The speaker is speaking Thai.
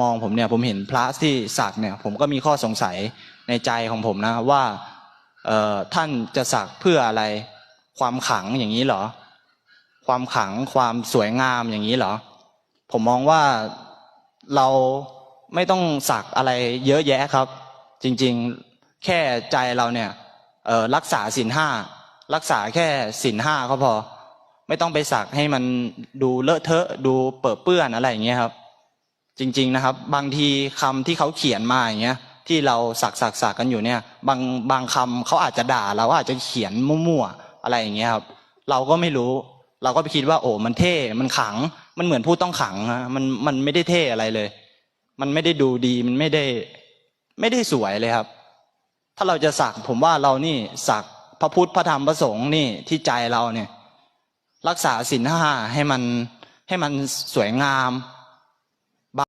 มองผมเนี่ยผมเห็นพระที่สักเนี่ยผมก็มีข้อสงสัยในใจของผมนะว่าท่านจะสักเพื่ออะไรความขังอย่างนี้เหรอ ความขังความสวยงามอย่างนี้เหรอ ผมมองว่าเราไม่ต้องสักอะไรเยอะแยะครับ จริงๆแค่ใจเราเนี่ยรักษาศีลห้ารักษาแค่ศีลห้าก็พอ ไม่ต้องไปสักให้มันดูเลอะเทอะดูเปื้อเปื้อนอะไรอย่างเงี้ยครับ จริง ๆนะครับ บางทีคำที่เขาเขียนมาอย่างเงี้ย ที่เราสักสักสักกันอยู่เนี่ย บางบางคำเขาอาจจะด่าเราอาจจะเขียนมั่วๆอะไรอย่างเงี้ยครับ เราก็ไม่รู้ เราก็ไปคิดว่า โอ้มันเท่ มันขัง มันเหมือนผู้ต้องขังฮะมันมันไม่ได้เท่อะไรเลย มันไม่ได้ดูดีมันไม่ได้ ไม่ได้สวยเลยครับ ถ้าเราจะสักผมว่าเรานี่สักพระพุทธพระธรรมพระสงฆ์นี่ที่ใจเราเนี่ย รักษาศีลห้าให้มันให้มันสวยงาม